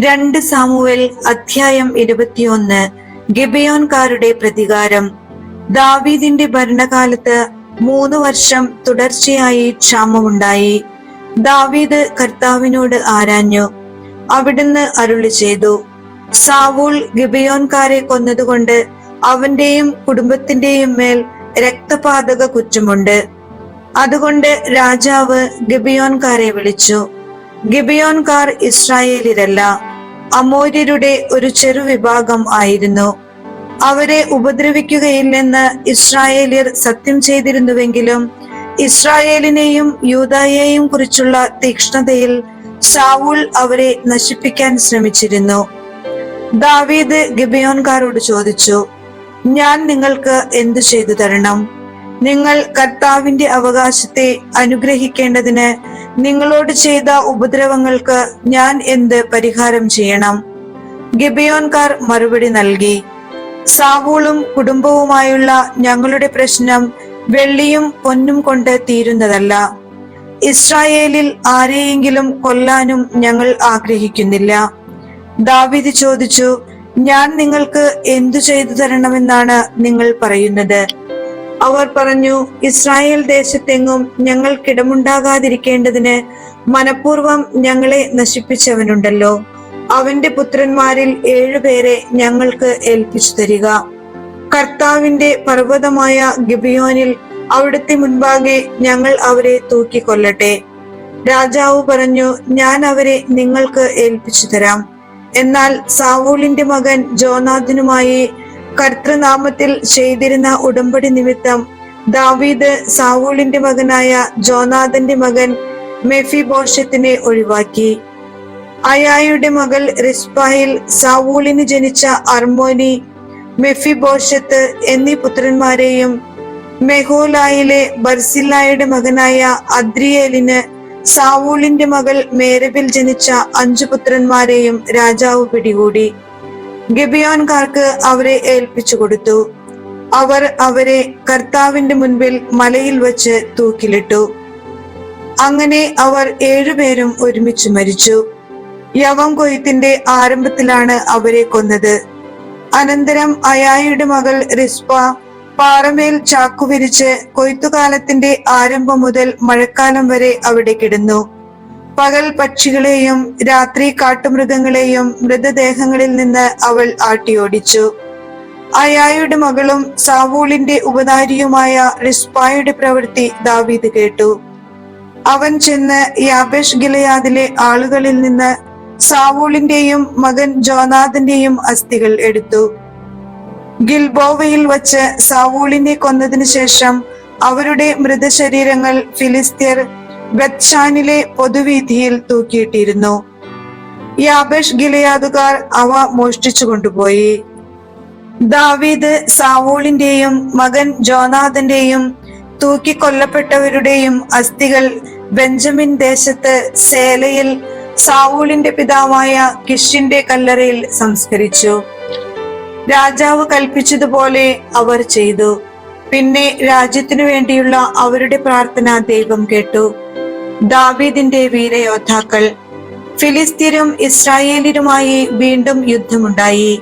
രണ്ട് സാമുവൽ അധ്യായം ഇരുപത്തിയൊന്ന്. ഗിബയോൻകാരുടെ പ്രതികാരം. ദാവീദിന്റെ ഭരണകാലത്ത് മൂന്ന് വർഷം തുടർച്ചയായി ക്ഷാമമുണ്ടായി. ദാവീദ് കർത്താവിനോട് ആരാഞ്ഞു. അവിടുന്ന് അരുളി ചെയ്തു. സാവൂൾ ഗിബയോൻകാരെ കൊന്നതുകൊണ്ട് അവന്റെയും കുടുംബത്തിന്റെയും മേൽ രക്തപാതക കുറ്റമുണ്ട്. അതുകൊണ്ട് രാജാവ് ഗിബിയോൻകാരെ വിളിച്ചു. ഗിബിയോൻകാർ ഇസ്രായേലിരല്ല. അമോര്യരുടെ ഒരു ചെറു വിഭാഗം ആയിരുന്നു. അവരെ ഉപദ്രവിക്കുകയില്ലെന്ന് ഇസ്രായേലിയർ സത്യം ചെയ്തിരുന്നുവെങ്കിലും ഇസ്രായേലിനെയും യൂതായെയും കുറിച്ചുള്ള തീക്ഷ്ണതയിൽ സാവൂൾ അവരെ നശിപ്പിക്കാൻ ശ്രമിച്ചിരുന്നു. ദാവീദ് ഗിബിയോൻകാരോട് ചോദിച്ചു ഞാൻ നിങ്ങൾക്ക് എന്തു ചെയ്തു തരണം? നിങ്ങൾ കർത്താവിന്റെ അവകാശത്തെ അനുഗ്രഹിക്കേണ്ടതിന് നിങ്ങളോട് ചെയ്ത ഉപദ്രവങ്ങൾക്ക് ഞാൻ എന്ത് പരിഹാരം ചെയ്യണം? ഗിബിയോൻകാർ മറുപടി നൽകി സാവൂളും കുടുംബവുമായുള്ള ഞങ്ങളുടെ പ്രശ്നം വെള്ളിയും പൊന്നും കൊണ്ട് തീരുന്നതല്ല. ഇസ്രായേലിൽ ആരെയെങ്കിലും കൊല്ലാനും ഞങ്ങൾ ആഗ്രഹിക്കുന്നില്ല. ദാവിദ് ചോദിച്ചു ഞാൻ നിങ്ങൾക്ക് എന്തു ചെയ്തു തരണമെന്നാണ് നിങ്ങൾ പറയുന്നത്? അവർ പറഞ്ഞു ഇസ്രായേൽ ദേശത്തെങ്ങും ഞങ്ങൾക്കിടമുണ്ടാകാതിരിക്കേണ്ടതിന് മനഃപൂർവം ഞങ്ങളെ നശിപ്പിച്ചവനുണ്ടല്ലോ. അവന്റെ പുത്രന്മാരിൽ ഏഴുപേരെ ഞങ്ങൾക്ക് ഏൽപ്പിച്ചു തരിക. കർത്താവിന്റെ പർവതമായ ഗിബിയോനിൽ അവിടുത്തെ മുൻപാകെ ഞങ്ങൾ അവരെ തൂക്കിക്കൊല്ലട്ടെ. രാജാവ് പറഞ്ഞു ഞാൻ അവരെ നിങ്ങൾക്ക് ഏൽപ്പിച്ചു തരാം. എന്നാൽ സാവൂളിന്റെ മകൻ ജോനാഥിനുമായി കർത്തൃനാമത്തിൽ ചെയ്തിരുന്ന ഉടമ്പടി നിമിത്തം ദാവീദ് സാവൂളിന്റെ മകനായ ജോനാഥന്റെ മകൻ മെഫി ബോഷത്തിനെ ഒഴിവാക്കി. അയായുടെ മകൾ റിസ്പായിൽ സാവൂളിന് ജനിച്ച അർമോനി മെഫി ബോഷത്ത് എന്നീ പുത്രന്മാരെയും മെഹോലായിലെ ബർസില്ലായുടെ മകനായ അദ്രിയേലിന് സാവൂളിന്റെ മകൾ മേരബിൽ ജനിച്ച അഞ്ചു പുത്രന്മാരെയും രാജാവ് പിടികൂടി. ഗിബിയോൻകാർക്ക് അവരെ ഏൽപ്പിച്ചു കൊടുത്തു. അവർ അവരെ കർത്താവിന്റെ മുൻപിൽ മലയിൽ വച്ച് തൂക്കിലിട്ടു. അങ്ങനെ അവർ ഏഴുപേരും ഒരുമിച്ച് മരിച്ചു. യവം കൊയ്ത്തിന്റെ ആരംഭത്തിലാണ് അവരെ കൊന്നത്. അനന്തരം അയായുടെ മകൾ റിസ്പ പാറമേൽ ചാക്കുവിരിച്ച് കൊയ്ത്തുകാലത്തിന്റെ ആരംഭം മുതൽ മഴക്കാലം വരെ അവിടെ കിടന്നു. പകൽ പക്ഷികളെയും രാത്രി കാട്ടുമൃഗങ്ങളെയും മൃതദേഹങ്ങളിൽ നിന്ന് അവൾ ആട്ടിയോടിച്ചു. അയായുടെ മകളും സാവൂളിന്റെ ഉപതാരിയുമായ റിസ്പായുടെ പ്രവൃത്തി ദാവീദ് കേട്ടു. അവൻ ചെന്ന് യാബേഷ് ഗിലയാദിലെ ആളുകളിൽ നിന്ന് സാവൂളിന്റെയും മകൻ ജോനാഥന്റെയും അസ്ഥികൾ എടുത്തു. ഗിൽബോവയിൽ വച്ച് സാവൂളിനെ കൊന്നതിനു ശേഷം അവരുടെ മൃതശരീരങ്ങൾ ഫിലിസ്തീർ ബത്ഷാനിലെ പൊതുവീതിയിൽ തൂക്കിയിട്ടിരുന്നു. യാബേഷ് ഗിലയാദുകാർ അവ മോഷ്ടിച്ചു കൊണ്ടുപോയി. ദാവീദ് സാവൂളിന്റെയും മകൻ ജോനാഥന്റെയും തൂക്കിക്കൊല്ലപ്പെട്ടവരുടെയും അസ്ഥികൾ ബെഞ്ചമിൻ ദേശത്ത് സേലയിൽ സാവൂളിന്റെ പിതാവായ കിഷിന്റെ കല്ലറയിൽ സംസ്കരിച്ചു. രാജാവ് കൽപ്പിച്ചതുപോലെ അവർ ചെയ്തു. പിന്നെ രാജ്യത്തിനു വേണ്ടിയുള്ള അവരുടെ പ്രാർത്ഥന ദൈവം കേട്ടു. ദാവീദിന്റെ വീരയോദ്ധാക്കൾ ഫിലിസ്തീനും ഇസ്രായേലിനുമായി വീണ്ടും യുദ്ധമുണ്ടായി.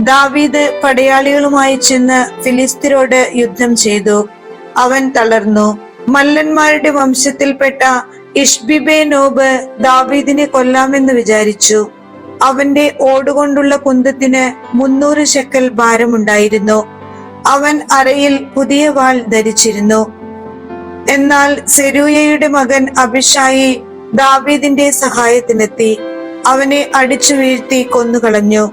ദാവീദ് പടയാളികളുമായി ചെന്ന് ഫിലിസ്തീനോട് യുദ്ധം ചെയ്തു. അവൻ തളർന്നു. മല്ലന്മാരുടെ വംശത്തിൽപ്പെട്ട ഇഷ്ബിബേനോബ് ദാവീദിനെ കൊല്ലാമെന്ന് വിചാരിച്ചു. അവന്റെ ഓടുകൊണ്ടുള്ള കുന്തത്തിന് മുന്നൂറ് ശക്കൽ ഭാരമുണ്ടായിരുന്നു. അവൻ അരയിൽ പുതിയ വാൾ ധരിച്ചിരുന്നു. എന്നാൽ സെരൂയയുടെ മകൻ അഭിഷായി ദാവീദിന്റെ സഹായത്തിനെത്തി അവനെ അടിച്ചു വീഴ്ത്തി കൊന്നുകളഞ്ഞു.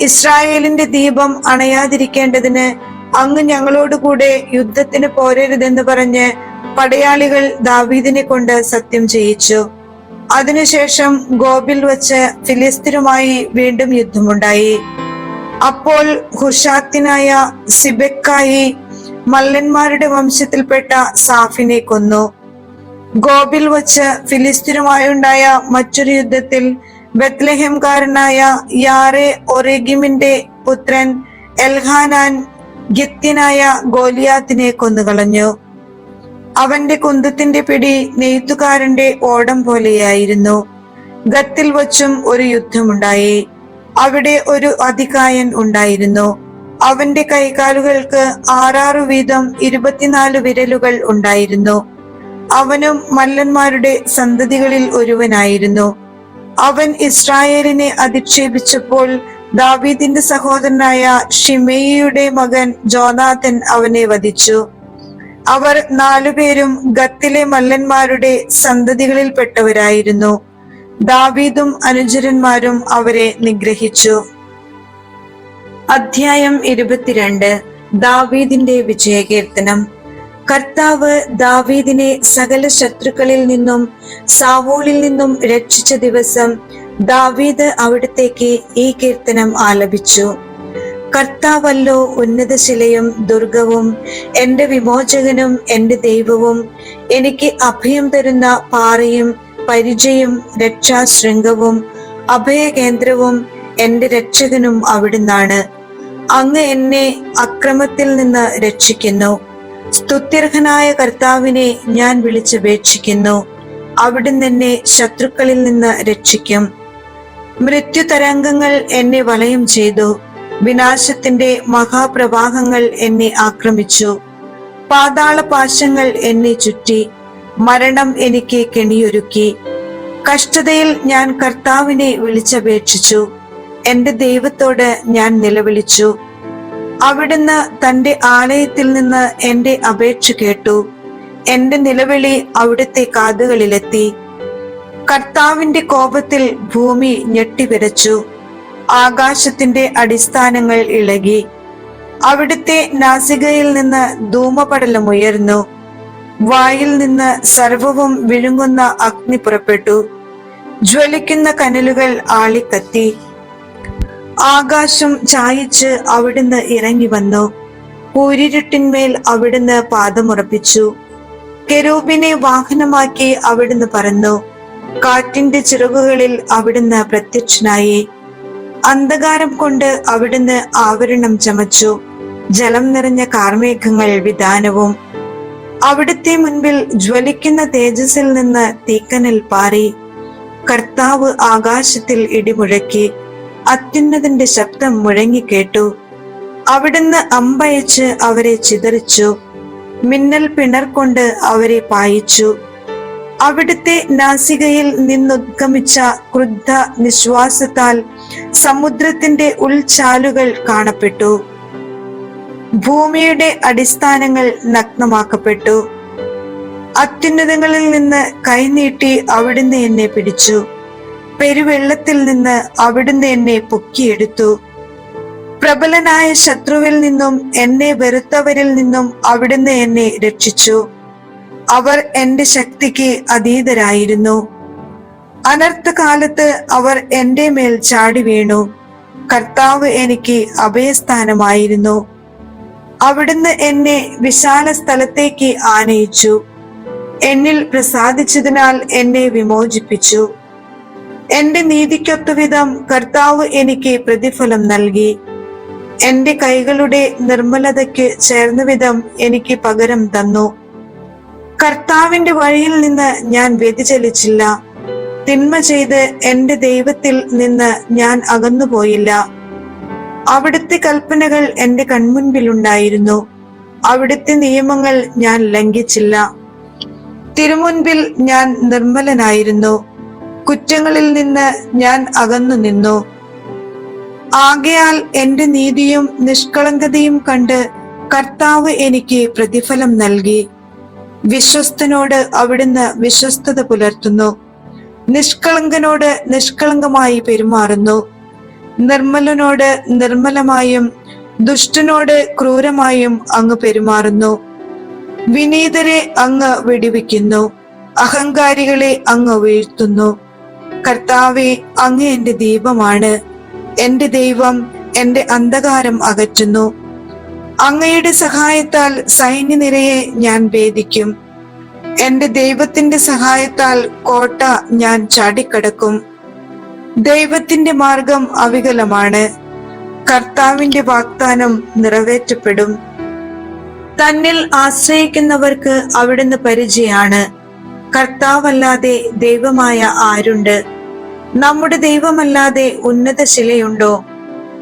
ഇസ്രായേലിന്റെ ദീപം അണയാതിരിക്കേണ്ടതിന് അങ്ങ് ഞങ്ങളോടുകൂടെ യുദ്ധത്തിന് പോരരുതെന്ന് പറഞ്ഞ് പടയാളികൾ ദാവീദിനെ കൊണ്ട് സത്യം ചെയ്യിച്ചു. അതിനുശേഷം ഗോപിൽ വച്ച് ഫിലിസ്തീനുമായി വീണ്ടും യുദ്ധമുണ്ടായി. അപ്പോൾ ഹുഷാത്തിനായ സിബെക്കായി മല്ലന്മാരുടെ വംശത്തിൽപ്പെട്ട സാഫിനെ കൊന്നു. ഗോബിൽ വച്ച് ഫിലിസ്തീനുമായുണ്ടായ മറ്റൊരു യുദ്ധത്തിൽ ബത്ലഹേംകാരനായ യാറെ ഒറേഗിമിന്റെ പുത്രൻ എൽഹാനാൻ ഗിത്യനായ ഗോലിയാത്തിനെ കൊന്നുകളഞ്ഞു. അവന്റെ കുന്തത്തിന്റെ പിടി നെയ്ത്തുകാരന്റെ ഓടം പോലെയായിരുന്നു. ഗത്തിൽ വച്ചും ഒരു യുദ്ധമുണ്ടായി. അവിടെ ഒരു അധികായൻ ഉണ്ടായിരുന്നു. അവന്റെ കൈകാലുകൾക്ക് ആറാറു വീതം ഇരുപത്തിനാല് വിരലുകൾ ഉണ്ടായിരുന്നു. അവനും മല്ലന്മാരുടെ സന്തതികളിൽ ഒരുവനായിരുന്നു. അവൻ ഇസ്രായേലിനെ അധിക്ഷേപിച്ചപ്പോൾ ദാവീദിന്റെ സഹോദരനായ ഷിമേയുടെ മകൻ ജോനാഥൻ അവനെ വധിച്ചു. അവർ നാലുപേരും ഗത്തിലെ മല്ലന്മാരുടെ സന്തതികളിൽപ്പെട്ടവരായിരുന്നു. ദാവീദും അനുചരന്മാരും അവരെ നിഗ്രഹിച്ചു. അധ്യായം ഇരുപത്തിരണ്ട് ദാവീദിന്റെ വിജയകീർത്തനം. കർത്താവ് ദാവീദിനെ സകല ശത്രുക്കളിൽ നിന്നും സാവൂളിൽ നിന്നും രക്ഷിച്ച ദിവസം ദാവീദ് അവിടത്തേക്ക് ഈ കീർത്തനം ആലപിച്ചു. കർത്താവല്ലോ ഉന്നതശിലയും ദുർഗവും എന്റെ വിമോചകനും എന്റെ ദൈവവും എനിക്ക് അഭയം തരുന്ന പാറയും പരിചയം രക്ഷാശൃംഗവും അഭയകേന്ദ്രവും എന്റെ രക്ഷകനും അവിടുന്നാണ്. അങ്ങ് എന്നെ അക്രമത്തിൽ നിന്ന് രക്ഷിക്കുന്നു. സ്തുത്യർഹനായ കർത്താവിനെ ഞാൻ വിളിച്ചപേക്ഷിക്കുന്നു. അവിടുന്ന് എന്നെ ശത്രുക്കളിൽ നിന്ന് രക്ഷിക്കും. മൃത്യു തരംഗങ്ങൾ എന്നെ വലയം ചെയ്തു. വിനാശത്തിന്റെ മഹാപ്രവാഹങ്ങൾ എന്നെ ആക്രമിച്ചു. പാതാള പാശങ്ങൾ എന്നെ ചുറ്റി. മരണം എനിക്ക് കെണിയൊരുക്കി. കഷ്ടതയിൽ ഞാൻ കർത്താവിനെ വിളിച്ചപേക്ഷിച്ചു. എന്റെ ദൈവത്തോട് ഞാൻ നിലവിളിച്ചു. അവിടുന്ന് തന്റെ ആലയത്തിൽ നിന്ന് എന്റെ അപേക്ഷ കേട്ടു. എന്റെ നിലവിളി അവിടുത്തെ കാതുകളിലെത്തി. കർത്താവിന്റെ കോപത്തിൽ ഭൂമി ഞെട്ടിവിരച്ചു ആകാശത്തിന്റെ അടിസ്ഥാനങ്ങൾ ഇളകി. അവിടുത്തെ നാസികയിൽ നിന്ന് ധൂമപടലമുയർന്നു വായിൽ നിന്ന് സർവവും വിഴുങ്ങുന്ന അഗ്നി പുറപ്പെട്ടു. ജ്വലിക്കുന്ന കനലുകൾ ആളിക്കത്തി. ആകാശം ചായച്ച് അവിടുന്ന് ഇറങ്ങി വന്നു. കൂരിരുട്ടിന്മേൽ അവിടുന്ന് പാദമുറപ്പിച്ചു. കെരൂബിനെ വാഹനമാക്കി അവിടുന്ന് പറന്നു. കാറ്റിന്റെ ചിറകുകളിൽ അവിടുന്ന് പ്രത്യക്ഷനായി. അന്ധകാരം കൊണ്ട് അവിടുന്ന് ആവരണം ചമച്ചു. ജലം നിറഞ്ഞ കാർമേഘങ്ങൾ വിധാനവും. അവിടുത്തെ മുൻപിൽ ജ്വലിക്കുന്ന തേജസ്സിൽ നിന്ന് തീക്കനൽ പാറി. കർത്താവ് ആകാശത്തിൽ ഇടിമുഴക്കി. അത്യുന്നതിന്റെ ശബ്ദം മുഴങ്ങിക്കേട്ടു അവിടുന്ന് അമ്പയച്ച് അവരെ ചിതറിച്ചു. മിന്നൽ പിണർ കൊണ്ട് അവരെ പായിച്ചു. അവിടുത്തെ നാസികയിൽ നിന്നുദ്ഗമിച്ച ക്രുദ്ധ നിശ്വാസത്താൽ സമുദ്രത്തിന്റെ ഉൾചാലുകൾ കാണപ്പെട്ടു. ഭൂമിയുടെ അടിസ്ഥാനങ്ങൾ നഗ്നമാക്കപ്പെട്ടു. അത്യുന്നതങ്ങളിൽ നിന്ന് കൈനീട്ടി അവിടുന്ന് എന്നെ പിടിച്ചു. പെരുവെള്ളത്തിൽ നിന്ന് അവിടുന്ന് എന്നെ പൊക്കിയെടുത്തു. പ്രബലനായ ശത്രുവിൽ നിന്നും എന്നെ വെറുത്തവരിൽ നിന്നും അവിടുന്ന് എന്നെ രക്ഷിച്ചു. അവർ എന്റെ ശക്തിക്ക് അതീതരായിരുന്നു. അനർത്ഥകാലത്ത് അവർ എന്റെ മേൽ ചാടി വീണു. കർത്താവ് എനിക്ക് അഭയസ്ഥാനമായിരുന്നു. അവിടുന്ന് എന്നെ വിശാല സ്ഥലത്തേക്ക് ആനയിച്ചു. എന്നിൽ പ്രസാദിച്ചതിനാൽ എന്നെ വിമോചിപ്പിച്ചു. എന്റെ നീതിക്കൊത്തവിധം കർത്താവ് എനിക്ക് പ്രതിഫലം നൽകി. എന്റെ കൈകളുടെ നിർമ്മലതയ്ക്ക് ചേർന്ന വിധം എനിക്ക് പകരം തന്നു. കർത്താവിന്റെ വഴിയിൽ നിന്ന് ഞാൻ വ്യതിചലിച്ചില്ല. തിന്മ ചെയ്ത് എന്റെ ദൈവത്തിൽ നിന്ന് ഞാൻ അകന്നുപോയില്ല. അവിടുത്തെ കൽപ്പനകൾ എന്റെ കൺമുൻപിലുണ്ടായിരുന്നു. അവിടുത്തെ നിയമങ്ങൾ ഞാൻ ലംഘിച്ചില്ല. തിരുമുൻപിൽ ഞാൻ നിർമ്മലനായിരുന്നു. കുറ്റങ്ങളിൽ നിന്ന് ഞാൻ അകന്നു നിന്നു. ആകയാൽ എന്റെ നീതിയും നിഷ്കളങ്കതയും കണ്ട് കർത്താവ് എനിക്ക് പ്രതിഫലം നൽകി. വിശ്വസ്തനോട് അവിടുന്ന് വിശ്വസ്തത പുലർത്തുന്നു. നിഷ്കളങ്കനോട് നിഷ്കളങ്കമായി പെരുമാറുന്നു. നിർമ്മലനോട് നിർമ്മലമായും ദുഷ്ടനോട് ക്രൂരമായും അങ്ങ് പെരുമാറുന്നു. വിനീതരെ അങ്ങ് വെടിവെക്കുന്നു. അഹങ്കാരികളെ അങ്ങ് വീഴ്ത്തുന്നു. കർത്താവെ അങ്ങ് എന്റെ ദീപമാണ്. എന്റെ ദൈവം എന്റെ അന്ധകാരം അകറ്റുന്നു. അങ്ങയുടെ സഹായത്താൽ സൈന്യനിരയെ ഞാൻ ഭേദിക്കും. എന്റെ ദൈവത്തിന്റെ സഹായത്താൽ കോട്ട ഞാൻ ചാടിക്കടക്കും. ദൈവത്തിന്റെ മാർഗം അവികലമാണ്. കർത്താവിന്റെ വാഗ്ദാനം നിറവേറ്റപ്പെടും. തന്നിൽ ആശ്രയിക്കുന്നവർക്ക് അവിടുന്ന് പരിചയാണ്. കർത്താവല്ലാതെ ദൈവമായ ആരുണ്ട്? നമ്മുടെ ദൈവമല്ലാതെ ഉന്നത ശിലയുണ്ടോ?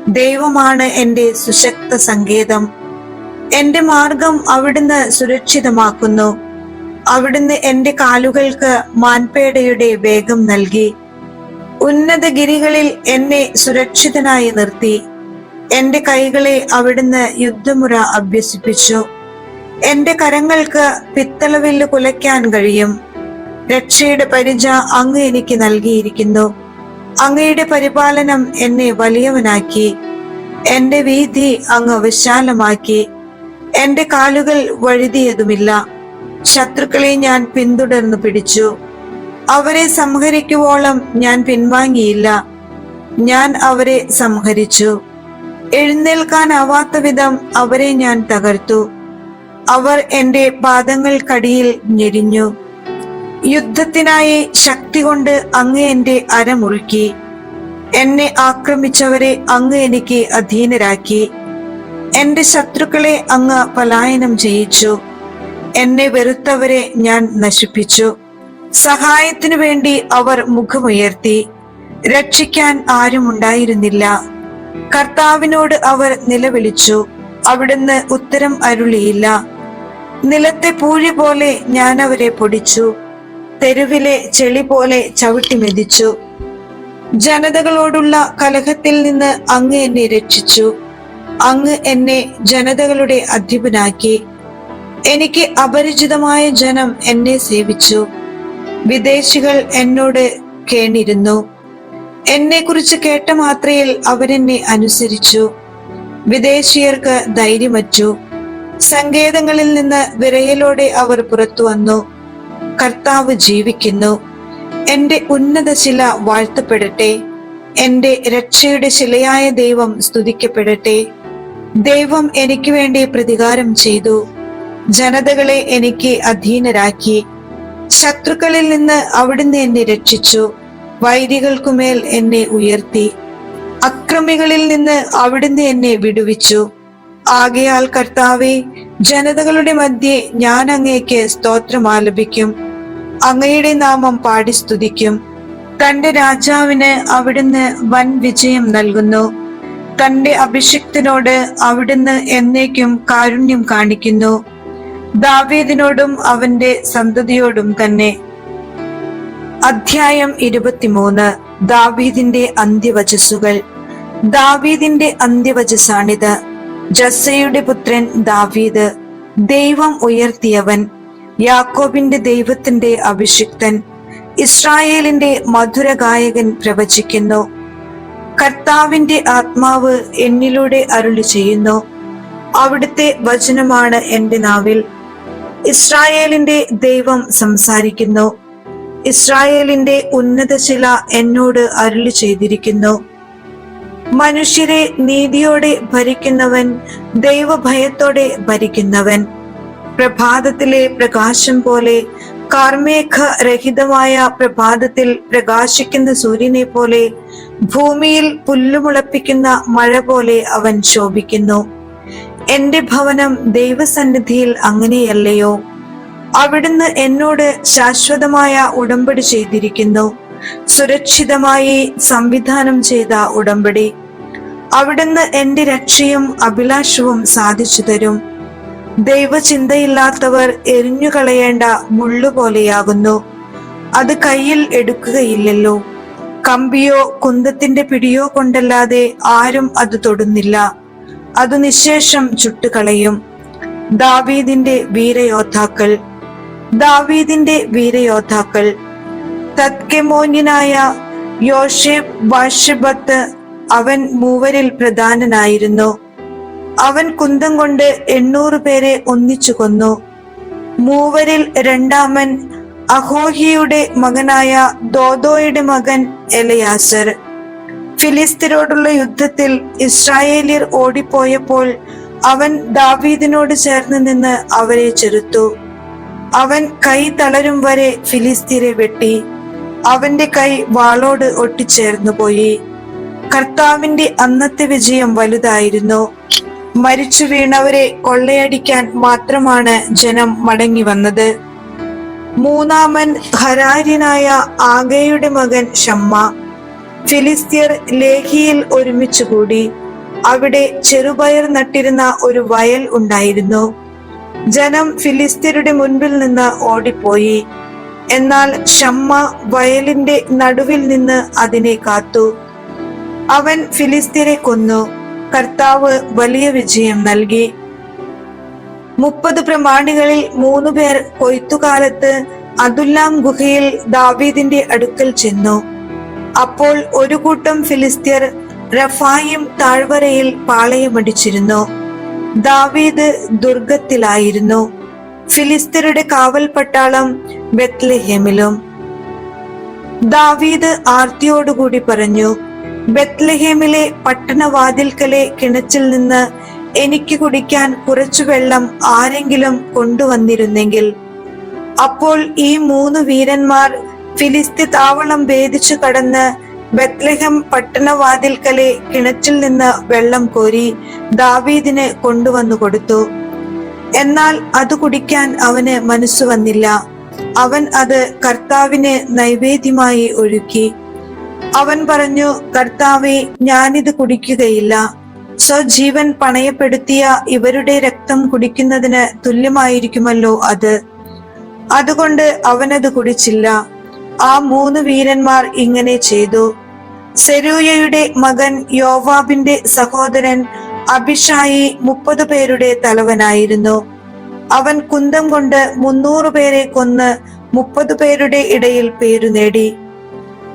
ദൈവമാണ് എന്റെ സുശക്ത സങ്കേതം. എന്റെ മാർഗം അവിടുന്ന് സുരക്ഷിതമാക്കുന്നു. അവിടുന്ന് എന്റെ കാലുകൾക്ക് മാൻപേടയുടെ വേഗം നൽകി. ഉന്നത ഗിരികളിൽ എന്നെ സുരക്ഷിതനായി നിർത്തി. എന്റെ കൈകളെ അവിടുന്ന് യുദ്ധമുറ അഭ്യസിപ്പിച്ചു. എന്റെ കരങ്ങൾക്ക് പിത്തളവില്ല് കുലയ്ക്കാൻ കഴിയും. രക്ഷയുടെ പരിച അങ്ങ് എനിക്ക് നൽകിയിരിക്കുന്നു. അങ്ങയുടെ പരിപാലനം എന്നെ വലിയവനാക്കി. എന്റെ വീതി അങ്ങ് വിശാലമാക്കി. എന്റെ കാലുകൾ വഴുതിയതുമില്ല. ശത്രുക്കളെ ഞാൻ പിന്തുടർന്നു പിടിച്ചു. അവരെ സംഹരിക്കുവോളം ഞാൻ പിൻവാങ്ങിയില്ല. ഞാൻ അവരെ സംഹരിച്ചു. എഴുന്നേൽക്കാനാവാത്ത വിധം അവരെ ഞാൻ തകർത്തു. അവർ എന്റെ പാദങ്ങൾക്കടിയിൽ ഞെരിഞ്ഞു. യുദ്ധത്തിനായി ശക്തി കൊണ്ട് അങ്ങ് എന്റെ അരമുറുക്കി. എന്നെ ആക്രമിച്ചവരെ അങ്ങ് എനിക്ക് അധീനരാക്കി. എന്റെ ശത്രുക്കളെ അങ്ങ് പലായനം ചെയ്യിച്ചു. എന്നെ വെറുത്തവരെ ഞാൻ നശിപ്പിച്ചു. സഹായത്തിനു വേണ്ടി അവർ മുഖമുയർത്തി. രക്ഷിക്കാൻ ആരുമുണ്ടായിരുന്നില്ല. കർത്താവിനോട് അവർ നിലവിളിച്ചു. അവിടുന്ന് ഉത്തരം അരുളിയില്ല. നിലത്തെ പൂഴി പോലെ ഞാൻ അവരെ പൊടിച്ചു. തെരുവിലെ ചെളി പോലെ ചവിട്ടി മെതിച്ചു. ജനതകളോടുള്ള കലഹത്തിൽ നിന്ന് അങ്ങ് എന്നെ രക്ഷിച്ചു. അങ്ങ് എന്നെ ജനതകളുടെ അധിപനാക്കി. എനിക്ക് അപരിചിതമായ ജനം എന്നെ സേവിച്ചു. വിദേശികൾ എന്നോട് കേണിരുന്നു. എന്നെ കുറിച്ച് കേട്ട മാത്രയിൽ അവരെന്നെ അനുസരിച്ചു. വിദേശീയർക്ക് ധൈര്യമറ്റു. സങ്കേതങ്ങളിൽ നിന്ന് വിരയലോടെ അവർ പുറത്തു വന്നു. കർത്താവ് ജീവിക്കുന്നു. എന്റെ ഉന്നത ശില വാഴ്ത്തപ്പെടട്ടെ. എന്റെ രക്ഷയുടെ ശിലയായ ദൈവം സ്തുതിക്കപ്പെടട്ടെ. ദൈവം എനിക്ക് വേണ്ടി പ്രതികാരം ചെയ്തു. ജനതകളെ എനിക്ക് അധീനരാക്കി. ശത്രുക്കളിൽ നിന്ന് അവിടുന്ന് എന്നെ രക്ഷിച്ചു. വൈരികൾക്കുമേൽ എന്നെ ഉയർത്തി. അക്രമികളിൽ നിന്ന് അവിടുന്ന് എന്നെ വിടുവിച്ചു. ആകയാൽ കർത്താവെ ജനതകളുടെ മധ്യേ ഞാൻ അങ്ങേക്ക് സ്തോത്രം ആലപിക്കും. അങ്ങയുടെ നാമം പാടി സ്തുതിക്കും. തന്റെ രാജാവിന് അവിടുന്ന് വൻ വിജയം നൽകുന്നു. തന്റെ അഭിഷിക്തനോട് അവിടുന്ന് എന്നേക്കും കാരുണ്യം കാണിക്കുന്നു. ദാവീദിനോടും അവന്റെ സന്തതിയോടും തന്നെ. അധ്യായം ഇരുപത്തിമൂന്ന്. ദാവീദിന്റെ അന്ത്യവചസ്സുകൾ. ദാവീദിന്റെ അന്ത്യവചസ്സാണിത്. ജസ്സയുടെ പുത്രൻ ദാവീദ് ദൈവം ഉയർത്തിയവൻ. യാക്കോബിന്റെ ദൈവത്തിന്റെ അഭിഷിക്തൻ ഇസ്രായേലിന്റെ മധുര ഗായകൻ പ്രവചിക്കുന്നു. കർത്താവിന്റെ ആത്മാവ് എന്നിലൂടെ അരുളി ചെയ്യുന്നു. അവിടുത്തെ വചനമാണ് എന്റെ നാവിൽ. ഇസ്രായേലിന്റെ ദൈവം സംസാരിക്കുന്നു. ഇസ്രായേലിന്റെ ഉന്നത ശില എന്നോട് അരുളി ചെയ്തിരിക്കുന്നു. മനുഷ്യരെ നീതിയോടെ ഭരിക്കുന്നവൻ ദൈവഭയത്തോടെ ഭരിക്കുന്നവൻ. പ്രഭാതത്തിലെ പ്രകാശം പോലെ കാർമേഘ രഹിതമായ പ്രഭാതത്തിൽ പ്രകാശിക്കുന്ന സൂര്യനെ പോലെ ഭൂമിയിൽ പുല്ലുമുളപ്പിക്കുന്ന മഴ പോലെ അവൻ ശോഭിക്കുന്നു. എന്റെ ഭവനം ദൈവസന്നിധിയിൽ അങ്ങനെയല്ലയോ? അവിടുന്ന് എന്നോട് ശാശ്വതമായ ഉടമ്പടി ചെയ്തിരിക്കുന്നു. സുരക്ഷിതമായി സംവിധാനം ചെയ്ത ഉടമ്പടി. അവിടുന്ന് എന്റെ രക്ഷയും അഭിലാഷവും സാധിച്ചു തരും. ദൈവചിന്തയില്ലാത്തവർ എരിഞ്ഞുകളയേണ്ട മുള്ളുപോലെയാകുന്നു അത് കയ്യിൽ എടുക്കുകയില്ലല്ലോ. കമ്പിയോ കുന്തത്തിന്റെ പിടിയോ കൊണ്ടല്ലാതെ ആരും അത് തൊടുന്നില്ല. അത് നിശേഷം ചുട്ടുകളയും. ദാവീദിന്റെ വീരയോദ്ധാക്കൾ. ദാവീദിന്റെ വീരയോദ്ധാക്കൾ. തത്കെമോന്യനായ യോഷേബ് വാഷബത്ത് അവൻ മൂവരിൽ പ്രധാനനായിരുന്നു. അവൻ കുന്തം കൊണ്ട് എണ്ണൂറ് പേരെ ഒന്നിച്ചു കൊന്നു. മൂവരിൽ രണ്ടാമൻ അഹോഹിയുടെ മകനായ ദോദോയുടെ മകൻ എലയാസർ. ഫിലിസ്തീനോടുള്ള യുദ്ധത്തിൽ ഇസ്രായേലിയർ ഓടിപ്പോയപ്പോൾ അവൻ ദാവീദിനോട് ചേർന്ന് നിന്ന് അവരെ ചെറുത്തു. അവൻ കൈ തളരും വരെ ഫിലിസ്തീനെ വെട്ടി. അവന്റെ കൈ വാളോട് ഒട്ടിച്ചേർന്നു പോയി കർത്താവിന്റെ അന്നത്തെ വിജയം വലുതായിരുന്നു. മരിച്ചു വീണവരെ കൊള്ളയടിക്കാൻ മാത്രമാണ് ജനം മടങ്ങി വന്നത്. മൂന്നാമൻ ഹരാര്യനായ ആഗയുടെ മകൻ ഷമ്മ. ഫിലിസ്തീർ ലേഹിയിൽ ഒരുമിച്ചു കൂടി. അവിടെ ചെറുപയർ നട്ടിരുന്ന ഒരു വയൽ ഉണ്ടായിരുന്നു. ജനം ഫിലിസ്തീരുടെ മുൻപിൽ നിന്ന് ഓടിപ്പോയി. എന്നാൽ ഷമ്മ വയലിന്റെ നടുവിൽ നിന്ന് അതിനെ കാത്തു. അവൻ ഫിലിസ്തീനെ കൊന്നു. കർത്താവ് വലിയ വിജയം നൽകി. മുപ്പത് പ്രമാണികളിൽ മൂന്നു പേർ കൊയ്ത്തുകാലത്ത് അതുല്ലാം ഗുഹയിൽ ദാവീദിന്റെ അടുക്കൽ ചെന്നു. അപ്പോൾ ഒരു കൂട്ടം ഫിലിസ്തീർ റഫായിം താഴ്വരയിൽ പാളയമടിച്ചിരുന്നു ദാവീദ് ദുർഗത്തിലായിരുന്നു. ഫിലിസ്തീരുടെ കാവൽ പട്ടാളം ബത്ലഹേമിലും ദാവീദ് ആർത്തിയോടുകൂടി പറഞ്ഞു ബത്ലഹേമിലെ പട്ടണവാതിൽക്കലെ കിണച്ചിൽ നിന്ന് എനിക്ക് കുടിക്കാൻ കുറച്ചു വെള്ളം ആരെങ്കിലും കൊണ്ടുവന്നിരുന്നെങ്കിൽ. അപ്പോൾ ഈ മൂന്ന് വീരന്മാർ ഫിലിസ്തി താവളം ഭേദിച്ചു കടന്ന് ബത്ലഹം പട്ടണവാതിൽക്കലെ കിണറ്റിൽ നിന്ന് വെള്ളം കോരി ദാവീദിന് കൊണ്ടുവന്നു കൊടുത്തു. എന്നാൽ അത് കുടിക്കാൻ അവന് മനസ്സു വന്നില്ല. അവൻ അത് കർത്താവിന് നൈവേദ്യമായി ഒഴുക്കി അവൻ പറഞ്ഞു കർത്താവെ ഞാനിത് കുടിക്കുകയില്ല. സ്വജീവൻ പണയപ്പെടുത്തിയ ഇവരുടെ രക്തം കുടിക്കുന്നതിന് തുല്യമായിരിക്കുമല്ലോ അത്. അതുകൊണ്ട് അവനത് കുടിച്ചില്ല. ആ മൂന്ന് വീരന്മാർ ഇങ്ങനെ ചെയ്തു. സെരൂയയുടെ മകൻ യോവാബിന്റെ സഹോദരൻ അഭിഷായി മുപ്പത് പേരുടെ തലവനായിരുന്നു. അവൻ കുന്തം കൊണ്ട് മുന്നൂറ് പേരെ കൊന്ന് മുപ്പത് പേരുടെ ഇടയിൽ പേരു നേടി.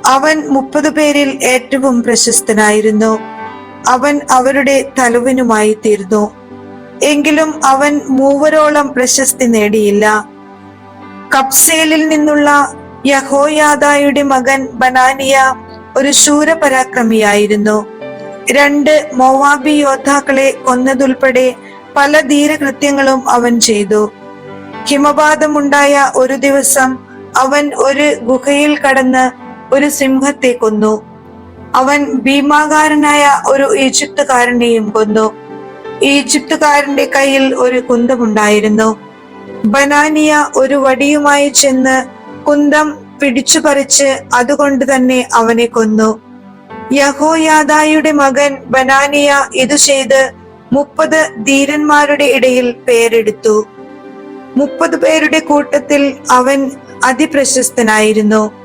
അവൻ മുപ്പത് പേരിൽ ഏറ്റവും പ്രശസ്തനായിരുന്നു. അവൻ അവരുടെ തലവനുമായി തീർന്നു. എങ്കിലും അവൻ മൂവരോളം പ്രശസ്തി നേടിയില്ല. കപ്സേലിൽ നിന്നുള്ള യഹോയാദായുടെ മകൻ ബനാനിയ ഒരു ശൂരപരാക്രമിയായിരുന്നു. രണ്ട് മോവാബി യോദ്ധാക്കളെ കൊന്നതുൾപ്പെടെ പല ധീരകൃത്യങ്ങളും അവൻ ചെയ്തു. ഹിമപാതമുണ്ടായ ഒരു ദിവസം അവൻ ഒരു ഗുഹയിൽ കടന്ന് ഒരു സിംഹത്തെ കൊന്നു. അവൻ ഭീമാകാരനായ ഒരു ഈജിപ്തുകാരനെയും കൊന്നു. ഈജിപ്തുകാരന്റെ കയ്യിൽ ഒരു കുന്തമുണ്ടായിരുന്നു. ബനാനിയ ഒരു വടിയുമായി ചെന്ന് കുന്തം പിടിച്ചു പറിച്ച് അതുകൊണ്ട് തന്നെ അവനെ കൊന്നു. യഹോയാദായുടെ മകൻ ബനാനിയ ഇത് ചെയ്ത് മുപ്പത് ധീരന്മാരുടെ ഇടയിൽ പേരെടുത്തു. മുപ്പത് പേരുടെ കൂട്ടത്തിൽ അവൻ അതിപ്രശസ്തനായിരുന്നു.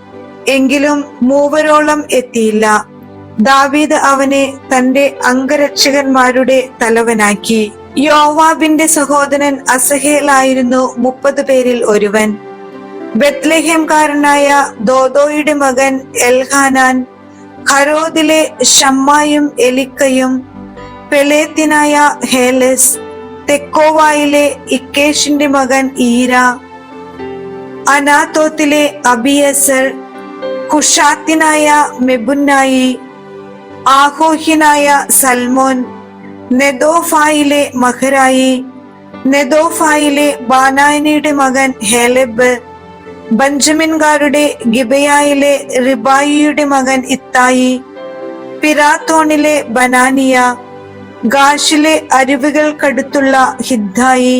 എങ്കിലും മൂവരോളം എത്തിയില്ല. ദാവീദ് അവനെ തന്റെ അംഗരക്ഷകന്മാരുടെ തലവനാക്കി. യോവാബിന്റെ സഹോദരൻ അസഹേലായിരുന്നു മുപ്പത് പേരിൽ ഒരുവൻ. ബത്ലഹേംകാരനായ ദോദോയുടെ മകൻ എൽഹാനാൻ ഹരോദിലെ ഷമ്മായും എലിക്കയും പെലേത്തിനായ ഹേലസ് തെക്കോവായിലെ ഇക്കേഷിന്റെ മകൻ ഈര അനാത്തോത്തിലെ അബിയസർ കുഷാത്തിനായ മെബുന്നായി ആഹോഹ്യനായ സൽമോൻ നെദോഫായിലെ മഹരായി നെദോഫായിലെ ബാനായനയുടെ മകൻ ഹേലബ് ബഞ്ചമിൻകാരുടെ ഗിബയായിലെ റിബായിയുടെ മകൻ ഇത്തായി പിരാത്തോണിലെ ബനാനിയ ഗാഷിലെ അരുവികൾക്കടുത്തുള്ള ഹിദ്ദായി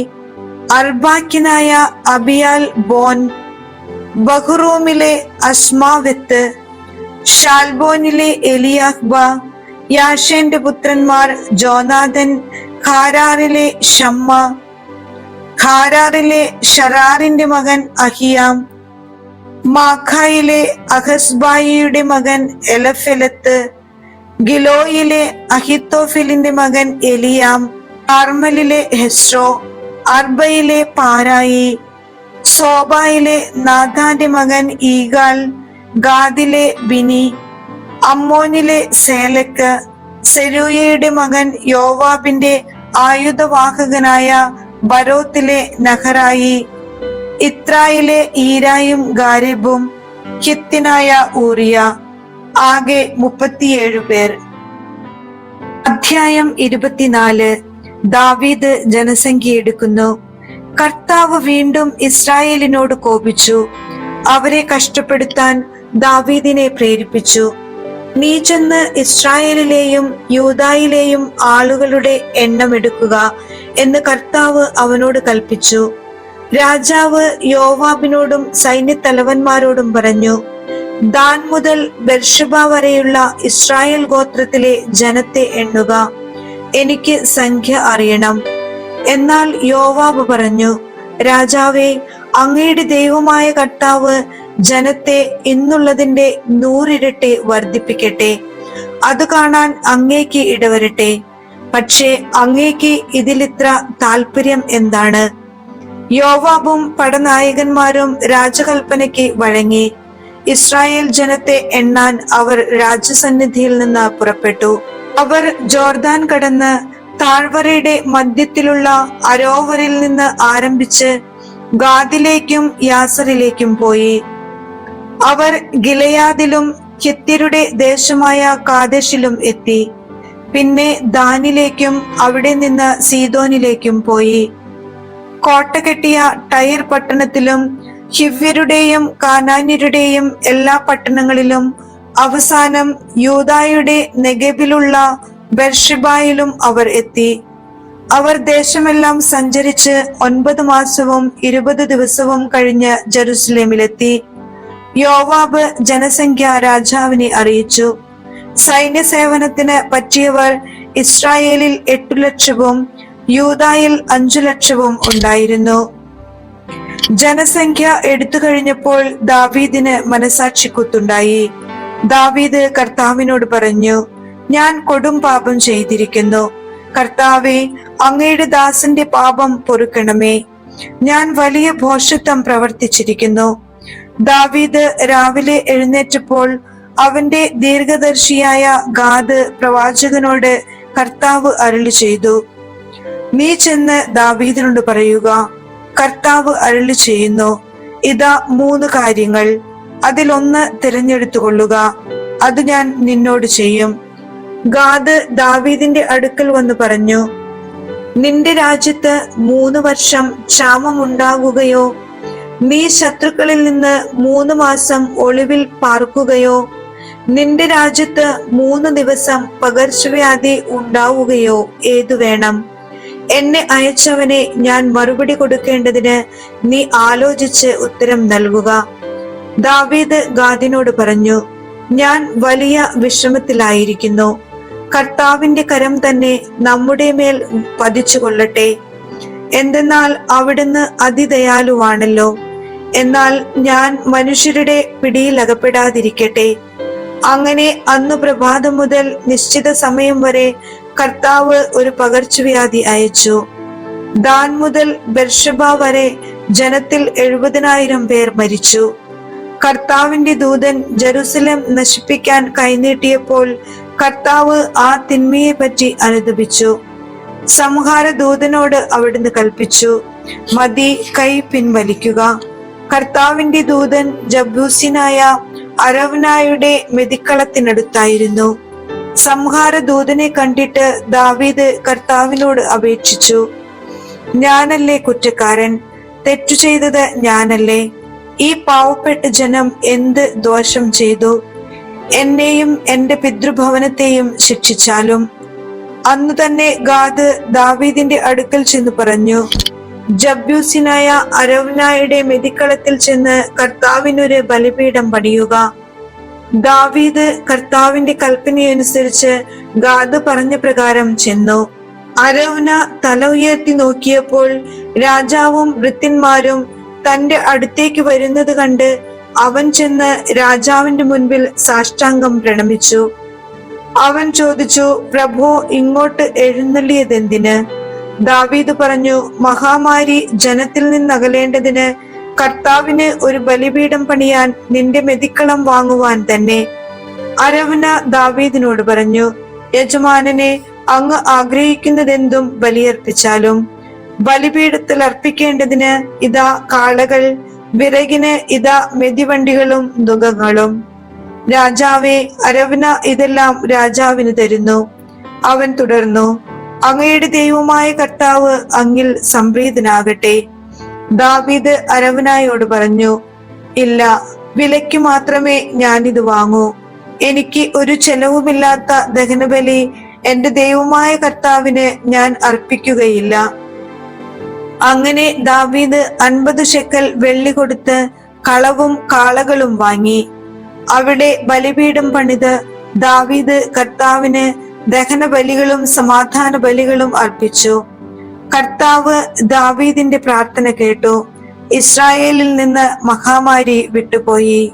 അർബാക്കിനായ അബിയാൽ ബോൻ ബഹ്റൂമിലെ അസ്മാവെത്ത് ഷാൽബോനിലെ എലിയാഹ്ബ യാഷേന്റെ പുത്രന്മാർ ജോനാഥൻ ഖാരാറിലെ ഷമ്മ ഖാരാറിലെ ഷറാറിന്റെ മകൻ അഹിയാം മാഖായിലെ അഹസ്ബായിയുടെ മകൻ എലഫെലത്ത് ഗിലോയിലെ അഹിത്തോഫിലിന്റെ മകൻ എലിയാം കാർമലിലെ ഹെസ്രോ അർബയിലെ പാരായി സോബായിലെ നാഥാന്റെ മകൻ ഈഗാൽ ഗാദിലെ ബിനി അമ്മോനിലെ സേലക്ക് സെരൂയയുടെ മകൻ യോവാബിന്റെ ആയുധവാഹകനായ ബരോത്തിലെ നഹറായി ഇത്രായിലെ ഈരായും ഗാരിബും ഹിത്തിനായ ഊറിയ ആകെ മുപ്പത്തിയേഴു പേർ. അധ്യായം ഇരുപത്തിനാല്. ദാവീദ് ജനസംഖ്യ എടുക്കുന്നു. കർത്താവ് വീണ്ടും ഇസ്രായേലിനോട് കോപിച്ചു. അവരെ കഷ്ടപ്പെടുത്താൻ ദാവീദിനെ പ്രേരിപ്പിച്ചു. നീ ചെന്ന് ഇസ്രായേലിലെയും യൂതായിലെയും ആളുകളുടെ എണ്ണം എടുക്കുക എന്ന് കർത്താവ് അവനോട് കൽപ്പിച്ചു. രാജാവ് യോവാബിനോടും സൈന്യത്തലവന്മാരോടും പറഞ്ഞു ദാൻ മുതൽ ബെർഷബ വരെയുള്ള ഇസ്രായേൽ ഗോത്രത്തിലെ ജനത്തെ എണ്ണുക. എനിക്ക് സംഖ്യ അറിയണം. എന്നാൽ യോവാബ് പറഞ്ഞു രാജാവേ അങ്ങയുടെ ദൈവമായ കർത്താവ് ജനത്തെ ഇന്നുള്ളതിന്റെ നൂറിരട്ടി വർദ്ധിപ്പിക്കട്ടെ. അത് കാണാൻ അങ്ങേക്ക് ഇടവരട്ടെ. പക്ഷേ അങ്ങേക്ക് ഇതിലിത്ര താല്പര്യം എന്താണ്? യോവാബും പടനായകന്മാരും രാജകൽപ്പനയ്ക്ക് വഴങ്ങി. ഇസ്രായേൽ ജനത്തെ എണ്ണാൻ അവർ രാജസന്നിധിയിൽ നിന്ന് പുറപ്പെട്ടു. അവർ ജോർദാൻ കടന്ന് താഴ്വരയുടെ മധ്യത്തിലുള്ള അരോവറിൽ നിന്ന് ആരംഭിച്ച് ഗാദിലേക്കും യാസറിലേക്കും പോയി. അവർ ഗിലയാദിലും ഹിത്യരുടെ ദേശമായ കാദേശിലും എത്തി. പിന്നെ ദാനിലേക്കും അവിടെ നിന്ന് സീതോനിലേക്കും പോയി. കോട്ട കെട്ടിയ ടയർ പട്ടണത്തിലും ഹിവ്യരുടെയും കാനാന്യരുടെയും എല്ലാ പട്ടണങ്ങളിലും അവസാനം യൂതായുടെ നെഗബിലുള്ള ബെർഷിബായിലും അവർ എത്തി. അവർ ദേശമെല്ലാം സഞ്ചരിച്ച് ഒൻപത് മാസവും ഇരുപത് ദിവസവും കഴിഞ്ഞ് ജെറുസലേമിലെത്തി. യോവാബ് ജനസംഖ്യ രാജാവിനെ അറിയിച്ചു. സൈന്യസേവനത്തിന് പറ്റിയവർ ഇസ്രായേലിൽ എട്ടു ലക്ഷവും യൂതായിൽ അഞ്ചു ലക്ഷവും ഉണ്ടായിരുന്നു. ജനസംഖ്യ എടുത്തു കഴിഞ്ഞപ്പോൾ ദാവീദിന് മനസാക്ഷിക്കുത്തുണ്ടായി. ദാവീദ് കർത്താവിനോട് പറഞ്ഞു ഞാൻ കൊടും പാപം ചെയ്തിരിക്കുന്നു. കർത്താവെ അങ്ങയുടെ ദാസന്റെ പാപം പൊറുക്കണമേ. ഞാൻ വലിയ ഭോഷത്വം പ്രവർത്തിച്ചിരിക്കുന്നു. ദാവീദ് രാവിലെ എഴുന്നേറ്റപ്പോൾ അവന്റെ ദീർഘദർശിയായ ഗാദ് പ്രവാചകനോട് കർത്താവ് അരുളി ചെയ്തു. നീ ചെന്ന് ദാവീദിനോട് പറയുക. കർത്താവ് അരുളി ചെയ്യുന്നു. ഇതാ മൂന്ന് കാര്യങ്ങൾ. അതിലൊന്ന് തിരഞ്ഞെടുത്തുകൊള്ളുക. അത് ഞാൻ നിന്നോട് ചെയ്യും. ഗാദ് ദാവീദിന്റെ അടുക്കൽ വന്നു പറഞ്ഞു നിന്റെ രാജ്യത്ത് മൂന്ന് വർഷം ക്ഷാമമുണ്ടാകുകയോ നീ ശത്രുക്കളിൽ നിന്ന് മൂന്ന് മാസം ഒളിവിൽ പാർക്കുകയോ നിന്റെ രാജ്യത്ത് മൂന്ന് ദിവസം പകർച്ചവ്യാധി ഉണ്ടാവുകയോ ഏതു വേണം? എന്നെ അയച്ചവനെ ഞാൻ മറുപടി കൊടുക്കേണ്ടതിന് നീ ആലോചിച്ച് ഉത്തരം നൽകുക. ദാവീദ് ഗാദിനോട് പറഞ്ഞു ഞാൻ വലിയ വിഷമത്തിലായിരിക്കുന്നു. കർത്താവിന്റെ കരം തന്നെ നമ്മുടെ മേൽ പതിച്ചു കൊള്ളട്ടെ എന്തെന്നാൽ അവിടുന്ന് അതിദയാലുവാണല്ലോ. എന്നാൽ ഞാൻ മനുഷ്യരുടെ പിടിയിൽ അകപ്പെടാതിരിക്കട്ടെ. അങ്ങനെ അന്ന് പ്രഭാതം മുതൽ നിശ്ചിത സമയം വരെ കർത്താവ് ഒരു പകർച്ചവ്യാധി അയച്ചു. ദാൻ മുതൽ ബെർഷബ വരെ ജനത്തിൽ എഴുപതിനായിരം പേർ മരിച്ചു. കർത്താവിന്റെ ദൂതൻ ജെറുസലേം നശിപ്പിക്കാൻ കൈനീട്ടിയപ്പോൾ കർത്താവ് ആ തിന്മയെ പറ്റി അനുദപിച്ചു. സംഹാര ദൂതനോട് അവിടുന്ന് കൽപ്പിച്ചു മതി കൈ പിൻവലിക്കുക. കർത്താവിന്റെ ദൂതൻ ജബൂസിനായ അരവനായുടെ മെതിക്കളത്തിനടുത്തായിരുന്നു. സംഹാര ദൂതനെ കണ്ടിട്ട് ദാവീദ് കർത്താവിനോട് അപേക്ഷിച്ചു ഞാനല്ലേ കുറ്റക്കാരൻ? തെറ്റു ചെയ്തത് ഞാനല്ലേ? ഈ പാവപ്പെട്ട ജനം എന്ത് ദോഷം ചെയ്തു? എന്നെയും എന്റെ പിതൃഭവനത്തെയും ശിക്ഷിച്ചാലും അന്ന് തന്നെ ഗാദ് ദാവീദിന്റെ അടുക്കൽ ചെന്ന് പറഞ്ഞു ജബ്യൂസിനായ അരവനായുടെ മെതിക്കളത്തിൽ ചെന്ന് കർത്താവിനൊരു ബലിപീഠം പണിയുക. ദാവീദ് കർത്താവിന്റെ കൽപ്പനയനുസരിച്ച് ഗാദ് പറഞ്ഞ പ്രകാരം ചെന്നു. അരവന തല ഉയർത്തി നോക്കിയപ്പോൾ രാജാവും വൃത്തിന്മാരും തന്റെ അടുത്തേക്ക് വരുന്നത് കണ്ട് അവൻ ചെന്ന് രാജാവിന്റെ മുൻപിൽ സാഷ്ടാംഗം പ്രണമിച്ചു. അവൻ ചോദിച്ചു പ്രഭു ഇങ്ങോട്ട് എഴുന്നള്ളിയതെന്തിന്? ദാവീദ് പറഞ്ഞു മഹാമാരി ജനത്തിൽ നിന്നകലേണ്ടതിന് കർത്താവിന് ഒരു ബലിപീഠം പണിയാൻ നിന്റെ മെതിക്കളം വാങ്ങുവാൻ തന്നെ. അരവന ദാവീദിനോട് പറഞ്ഞു യജമാനനെ അങ്ങ് ആഗ്രഹിക്കുന്നതെന്തും ബലിയർപ്പിച്ചാലും ബലിപീഠത്തിൽ അർപ്പിക്കേണ്ടതിന് ഇതാ കാളകൾ വിറകിന് ഇതാ മെതിവണ്ടികളും മൃഗങ്ങളും. രാജാവെ അരവന ഇതെല്ലാം രാജാവിന് തരുന്നു. അവൻ തുടർന്നു അങ്ങയുടെ ദൈവമായ കർത്താവ് അങ്ങിൽ സംപ്രീതനാകട്ടെ. ദാവീദ് അരവനായോട് പറഞ്ഞു ഇല്ല വിലയ്ക്ക് മാത്രമേ ഞാനിത് വാങ്ങൂ. എനിക്ക് ഒരു ചെലവുമില്ലാത്ത ദഹനബലി എന്റെ ദൈവമായ കർത്താവിന് ഞാൻ അർപ്പിക്കുകയില്ല. അങ്ങനെ ദാവീദ് അൻപത് ഷെക്കൽ വെള്ളി കൊടുത്ത് കളവും കാളകളും വാങ്ങി. അവിടെ ബലിപീഠം പണിത് ദാവീദ് കർത്താവിന് ദഹന ബലികളും സമാധാന ബലികളും അർപ്പിച്ചു. കർത്താവ് ദാവീദിന്റെ പ്രാർത്ഥന കേട്ടു. ഇസ്രായേലിൽ നിന്ന് മഹാമാരി വിട്ടുപോയി.